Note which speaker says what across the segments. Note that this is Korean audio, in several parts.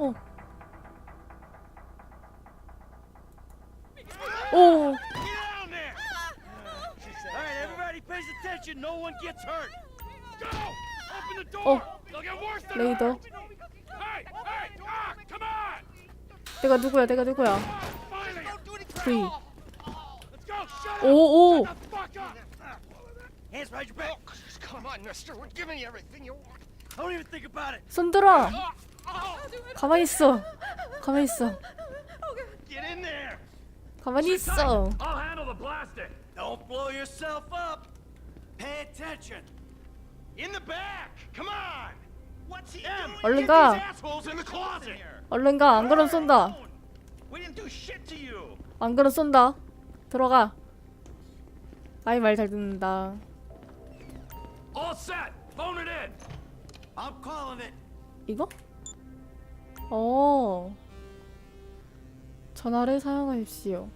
Speaker 1: 어. 오. 어. 레이더.
Speaker 2: hurt. Hey, hey, ah, come on!
Speaker 1: 내가 누구야? 내가 누구야? V.
Speaker 2: Let's go! Shut up!
Speaker 1: 오 오.
Speaker 2: Shut the fuck up! Hands behind your back.
Speaker 3: Come on, mister. We're giving you everything you want.
Speaker 2: Don't even think about it.
Speaker 1: 손 들어. 가만히 있어. 가만히 있어.
Speaker 2: Get in there.
Speaker 1: 가만히 있어.
Speaker 2: I'll handle the blasting. Don't blow yourself up. Pay attention. In the back. Come on. What's he doing?
Speaker 1: 얼른
Speaker 2: Get
Speaker 1: 가.
Speaker 2: these assholes in the closet.
Speaker 1: 얼른 가. 안 그럼 쏜다.
Speaker 2: We didn't do shit to you.
Speaker 1: 안 그럼 쏜다. 들어가. 아이 말 잘 듣는다.
Speaker 2: All set. Phone it in. I'm calling it.
Speaker 1: 이거? 어. 전화를 사용하십시오.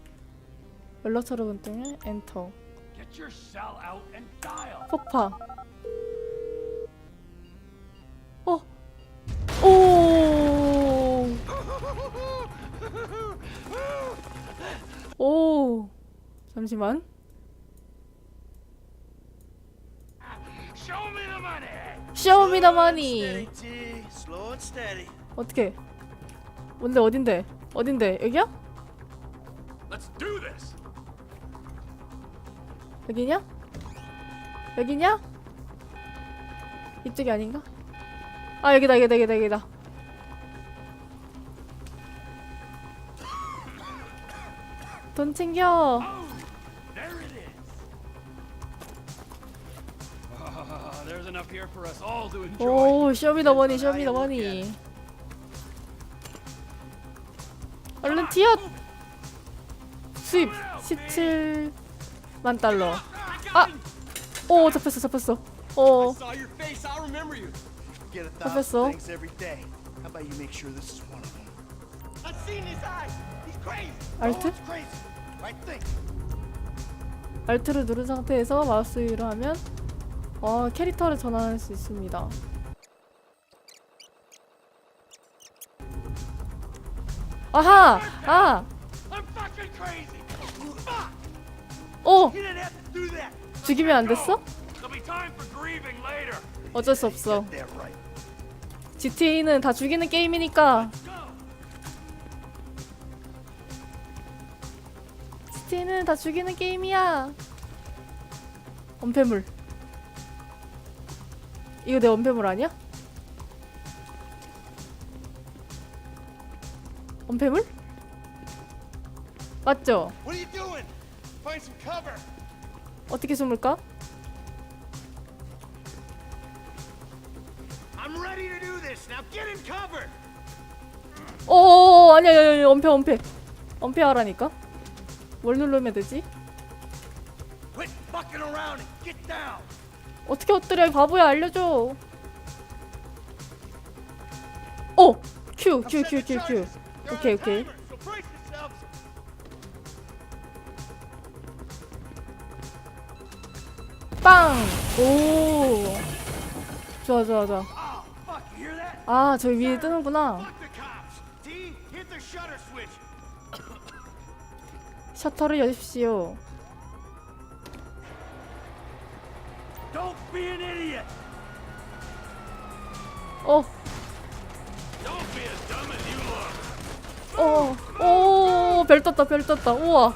Speaker 1: 연락처를 본등에 엔터.
Speaker 2: Get your cell out and dial.
Speaker 1: 폭파. 어. 오. 오. 잠시만.
Speaker 2: Show me the money. Slow and steady.
Speaker 1: 어떻게? 뭔데 어딘데? 어딘데? 여기야? 여기냐? 여기냐? 이쪽이 아닌가? 아 여기다 여기다 여기다 여기다 돈 챙겨
Speaker 2: Oh. Ah.
Speaker 1: 오 쇼미더머니 쇼미더머니 얼른 튀어 수입 17만 달러 아! 오 잡혔어 잡혔어 오.
Speaker 3: He's crazy.
Speaker 1: 알트? 알트를 누른 상태에서 마우스 위로 하면 어, 캐릭터를 전환할 수 있습니다. 아하! 아!
Speaker 2: That.
Speaker 1: 죽이면 안 됐어? 어쩔 수 없어. GTA는 다 죽이는 게임이니까. GTA는 다 죽이는 게임이야. 원패물. 이거 내 원패물 아니야? 원패물? 맞죠? 어떻게 숨을까? 오 아니야 아니야 아니야 엄폐 엄폐 엄폐 하라니까 뭘 누르면 되지? 어떻게 엎드려 이 바보야 알려줘 오! 큐! 큐! 큐! 큐! 큐! 오케이 오케이. 빵! 오 좋아 좋아 좋아
Speaker 2: Oh?
Speaker 1: 아 저기 위에 뜨는구나. 셔터를 여십시오. 어! 어! 오! 별 떴다 별 떴다 우와.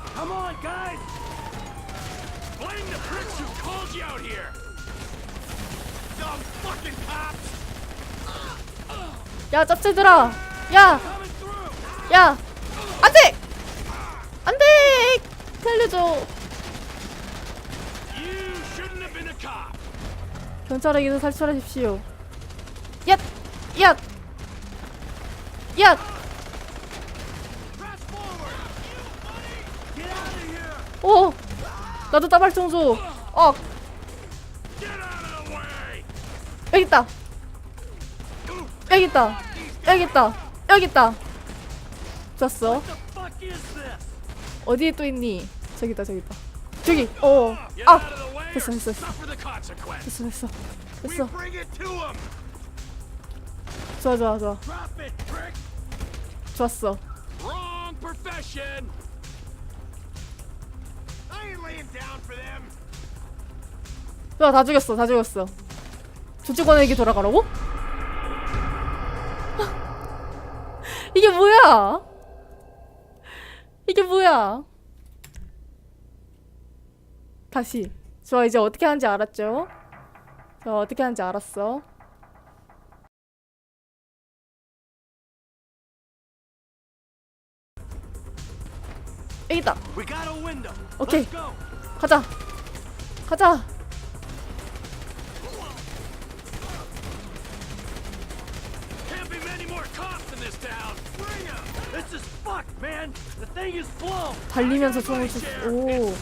Speaker 1: 야 짭새들아 야! 야! 안돼! 안돼! 살려줘. 경찰에게서 탈출하십시오 얏! 얏! 얏!
Speaker 2: Press forward. Get out of here.
Speaker 1: 오! 나도 따발총 줘! 어! 여기 있다! 여기 있다! 여기 있다! 여기 있다!
Speaker 2: this?
Speaker 1: 어디에 또 있니? 저기 있다 저기! 어! 아! 됐어 됐어. 됐어 됐어 됐어. 좋아 좋아 좋아. 좋았어. 아, 다 죽였어, 다 죽였어. 조직원에게 돌아가라고? 이게 뭐야? 이게 뭐야? 다시. 좋아, 이제 어떻게 하는지 알았죠? 저 어떻게 하는지 알았어. 여기다.
Speaker 2: Go.
Speaker 1: 가자. 가자. 달리면서 총을 쳤. 오.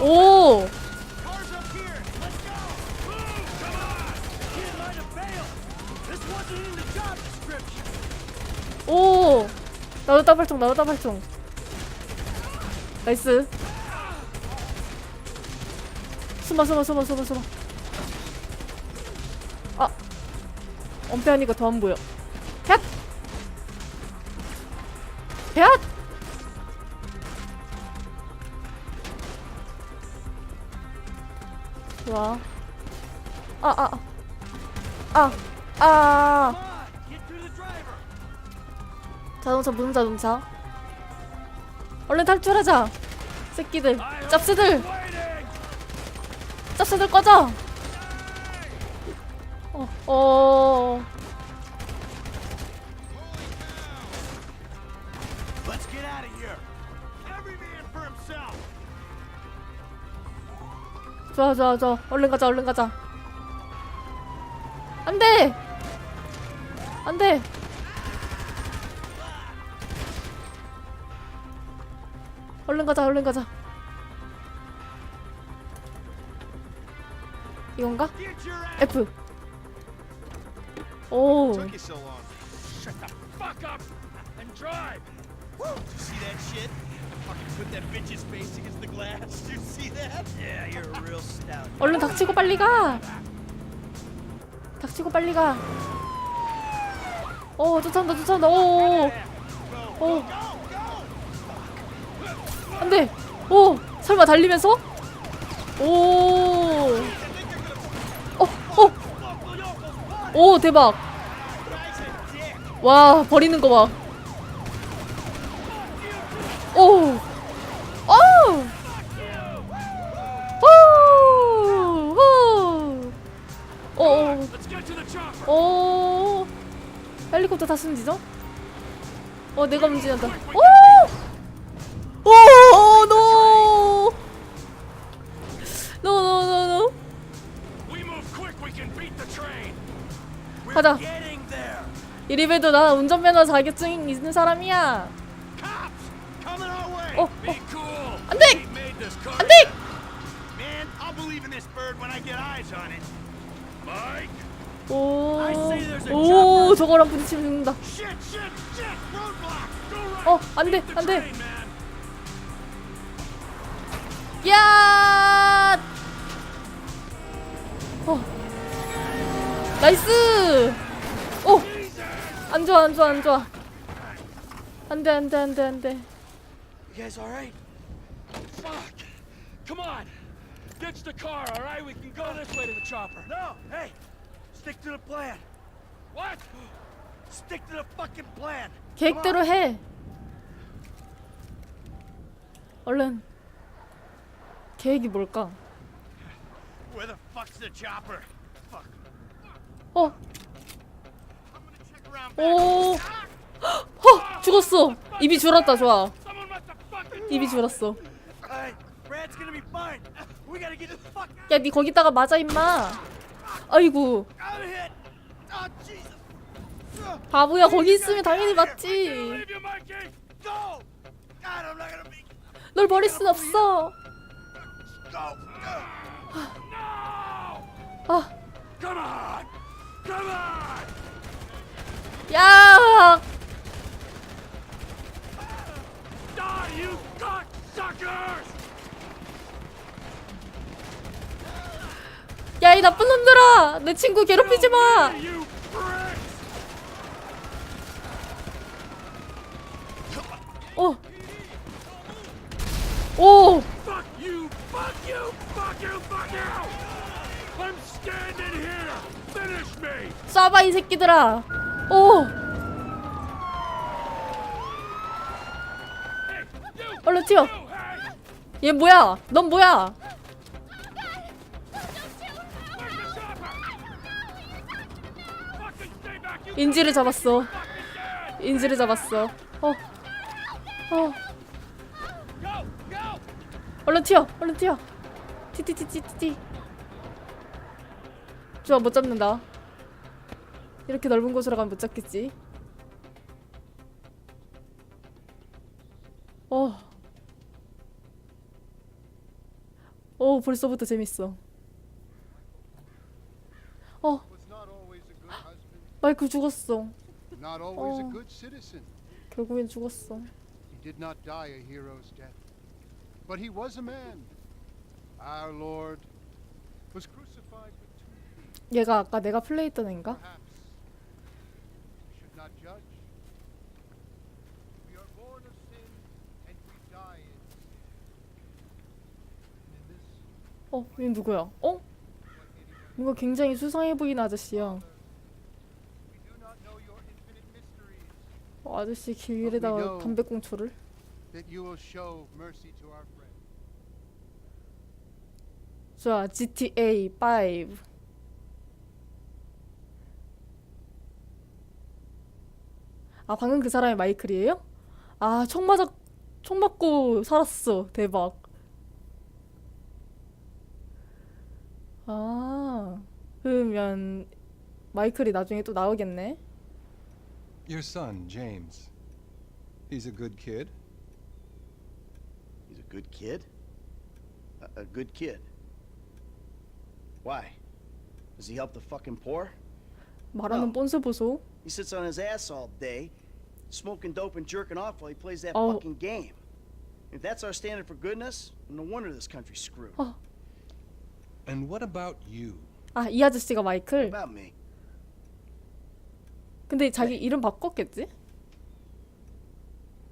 Speaker 1: 오. 오. 나도 따발총. 나도 따발총. 나이스. 숨어 숨어 숨어 숨어 숨어. 아. 엄폐하니까 더 안 보여. 햅. 햅. 좋아. 아, 아, 아. 아. 자동차 무슨 자동차? 얼른 탈출하자. 새끼들, 짭새들. 짭새들 꺼져. 어, 어. 좋아, 좋아, 좋아. 얼른 가자, 얼른 가자. 안 돼! 안 돼! 얼른 가자, 얼른 가자. 이건가? F. 오. 얼른 닥치고 빨리 가. 닥치고 빨리 가. 오, 쫓아온다, 쫓아온다. 오, 오, 오. 안 돼. 오, 설마 달리면서? 오. 어, 어. 오, 대박. 와, 버리는 거 봐. 오. 오. 오. 오. 오.
Speaker 2: The chopper.
Speaker 1: 오. 헬리콥터 다 숨지죠? 어, 내가 움직인다. 오! 오, 노! 노, 노, 노, 노.
Speaker 2: We move quick. We can beat the train. We're
Speaker 1: 가자.
Speaker 2: getting there.
Speaker 1: 이리베도 나 운전면허 자격증 있는 사람이야.
Speaker 2: Cops coming our way.
Speaker 1: 어,
Speaker 2: Be
Speaker 1: 어.
Speaker 2: cool.
Speaker 1: 안 돼!
Speaker 2: We made this car.
Speaker 1: 안 돼!
Speaker 2: Man, I'll believe in this bird when I get eyes on it. Mike.
Speaker 1: 오.
Speaker 2: I
Speaker 1: 오. 저거랑 부딪히면 죽는다.
Speaker 2: Shit, shit, shit. Roadblock. Go right.
Speaker 1: 어, 안 돼, 안 돼. 야! 어. 나이스! 오! 안 좋아, 안 좋아, 안 좋아. 안 돼, 안 돼, 안 돼, 안 돼.
Speaker 3: You guys all right?
Speaker 2: Fuck. Come on. Ditch the car, all right? We can go this way to the chopper. No, hey. Stick to the plan. What? Stick to the fucking plan.
Speaker 1: 계획대로 해. 얼른. 계획이 뭘까? 어. 오. 허! 죽었어. 입이 줄었다, 좋아. 입이 줄었어. 야, 니 거기다가 맞아, 임마. 아이고.
Speaker 2: Oh.
Speaker 1: 바보야, 거기 있으면 당연히 맞지. 널 버릴 순 없어. 아. 야! 야, 이 나쁜 놈들아! 내 친구 괴롭히지 마! 어. 오.
Speaker 2: Fuck you! Fuck you! Fuck you! I'm standing here! Finish me!
Speaker 1: 쏴봐 이 새끼들아. 오. 얼른 튀어. 얘 뭐야? 넌 뭐야? 인지를 잡았어. 인지를 잡았어. 어. 어. 얼른 튀어. 얼른 튀어. 티티티티티. 좋아 못 잡는다. 이렇게 넓은 곳으로 가면 못 잡겠지. 어. 오 벌써부터 재밌어. 어 마이크 죽었어. Oh.
Speaker 4: citizen.
Speaker 1: 결국엔 죽었어.
Speaker 4: He did not die a hero's death, but he was a man. Our Lord was crucified with two thieves.
Speaker 1: 얘가 아까 내가 플레이했던 애인가?
Speaker 4: Perhaps we should not judge. We are born of sin and we die in sin. And in this,
Speaker 1: 어, 얘 누구야? 어? 뭔가 굉장히 수상해 보이는 아저씨야.
Speaker 4: we do not know your infinite mysteries,
Speaker 1: 어, 아저씨 길에다가 담배꽁초를?
Speaker 4: That you will show mercy to our friends.
Speaker 1: 좋아, GTA 5. 아, 방금 그 사람이 마이클이에요? 아, 총 맞아, 총 맞고 살았어. 대박. 아, 그러면 마이클이 나중에 또 나오겠네.
Speaker 5: Your son, James. He's a good kid.
Speaker 6: He's a good kid? A, a good kid? Why? Does he help the fucking poor?
Speaker 1: 말하는
Speaker 6: 어.
Speaker 1: 뻔스 보소.
Speaker 6: He sits on his ass all day, smoking dope and jerking off while he plays that
Speaker 1: Oh.
Speaker 6: fucking game. If that's our standard for goodness, no wonder this country's screwed.
Speaker 1: 어,
Speaker 5: And what about you?
Speaker 1: 아, 이 아저씨가 마이클.
Speaker 6: About me.
Speaker 1: 근데 자기 이름 바꿨겠지?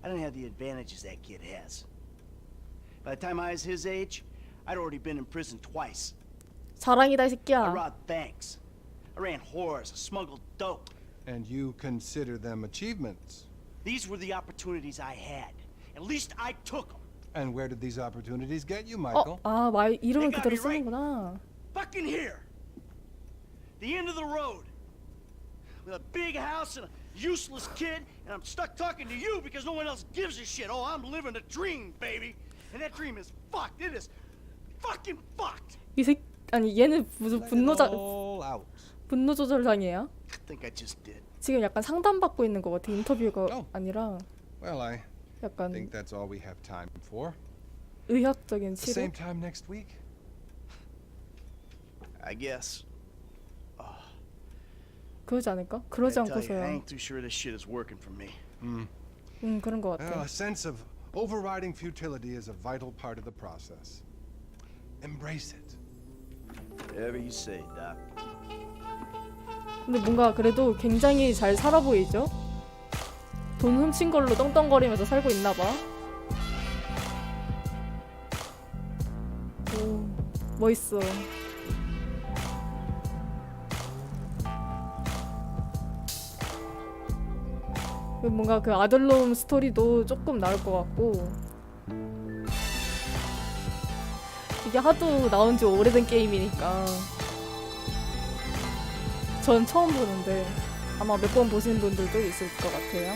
Speaker 6: I don't have the advantages that kid has. By the time I was his age, I'd already been in prison twice.
Speaker 1: 자랑이다 이
Speaker 6: I
Speaker 1: 새끼야.
Speaker 6: robbed banks. I ran whores. I smuggled dope.
Speaker 5: And you consider them achievements.
Speaker 6: These were the opportunities I had. At least I took them.
Speaker 5: And where did these opportunities get you,
Speaker 1: 어,
Speaker 5: Michael?
Speaker 1: 아, 말 이름을
Speaker 6: They got
Speaker 1: 그대로
Speaker 6: me right.
Speaker 1: 쓰는구나.
Speaker 6: Fucking here. The end of the road. With a big house and a useless kid, and I'm stuck talking to you because no one else gives a shit. Oh, I'm living a dream, baby. And that dream is fucked. It is fucking fucked.
Speaker 1: 이 새, 아니 얘는 무슨 분노자
Speaker 5: all out.
Speaker 1: 분노 조절 장애야?
Speaker 6: I think I just did.
Speaker 1: 지금 약간 상담 받고 있는 것 같아. 인터뷰가
Speaker 5: 어.
Speaker 1: 아니라
Speaker 5: Well, I
Speaker 1: 약간
Speaker 5: think that's all we have time for.
Speaker 1: 의학적인
Speaker 5: The
Speaker 1: 치료.
Speaker 5: same time next week?
Speaker 6: I guess.
Speaker 1: 그러지 않을까? 그러지 않고서야.
Speaker 6: ain't too sure this shit is working for me.
Speaker 1: 음 그런 것 같아.
Speaker 5: a sense of overriding futility is a vital part of the process. Embrace it.
Speaker 6: Whatever you say, Doc.
Speaker 1: 근데 뭔가 그래도 굉장히 잘 살아 보이죠? 돈 훔친 걸로 떵떵거리면서 살고 있나 봐. 오, 멋있어. 뭔가 그 아들놈 스토리도 조금 나올 것 같고. 이게 하도 나온 지 오래된 게임이니까. 전 처음 보는데 아마 몇 번 보신 분들도 있을 것 같아요.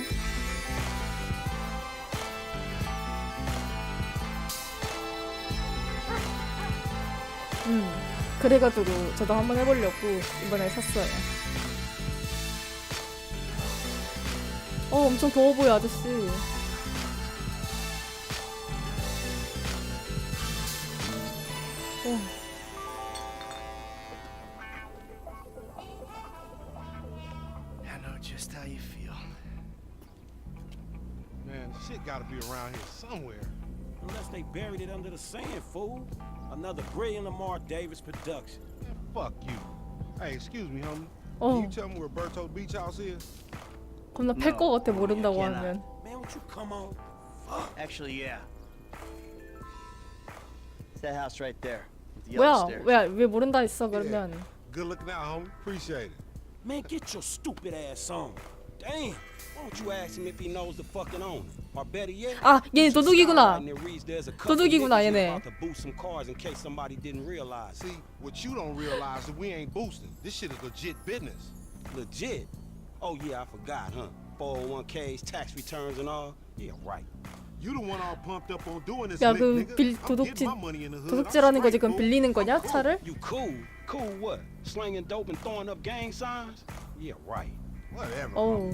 Speaker 1: 음, 그래가지고 저도 한번 해보려고 이번에 샀어요. 어, 엄청 더워 보여, 아저씨. 어.
Speaker 6: I know just how you feel.
Speaker 7: Man, shit gotta be around here somewhere.
Speaker 8: Unless they buried it under the sand, fool. Another brilliant Lamar Davis production.
Speaker 7: Man, fuck you. Hey, excuse me, homie.
Speaker 1: 어,
Speaker 7: Can you tell me where Berto Beach House is?
Speaker 1: 겁나 팰 것 같아, 모른다고. 하면.
Speaker 8: Man, won't you come on?
Speaker 6: Actually, yeah. It's that house right there. With the yellow
Speaker 1: 뭐야?
Speaker 6: stairs.
Speaker 1: 왜 왜 모른다 했어 그러면?
Speaker 7: Good looking out, homie. Appreciate it.
Speaker 2: Man, get your stupid ass on. Damn. Why don't you ask him if he knows the fucking owner? Or better yet,
Speaker 1: 아, 얘 도둑이구나. 도둑이구나, 얘네.
Speaker 2: about to boost some cars in case somebody didn't realize.
Speaker 7: See, what you don't realize is we ain't boosting. This shit is legit business.
Speaker 2: Legit. Oh yeah, I forgot, huh? 401ks, tax returns and all. Yeah, right.
Speaker 7: You the one all pumped up on doing this,
Speaker 1: 야,
Speaker 7: lick,
Speaker 1: 그
Speaker 7: nigga.
Speaker 1: 빌-
Speaker 7: I'm
Speaker 1: 도둑질-
Speaker 7: getting my money in the hood.
Speaker 1: 도둑질하는
Speaker 7: I'm
Speaker 1: 거
Speaker 7: straight,
Speaker 1: 지금
Speaker 7: fool.
Speaker 1: 빌리는 거냐
Speaker 2: Cool.
Speaker 1: 차를?
Speaker 2: You cool? Cool what? Slinging dope and throwing up gang signs? Yeah, right.
Speaker 7: Whatever.
Speaker 1: 어우.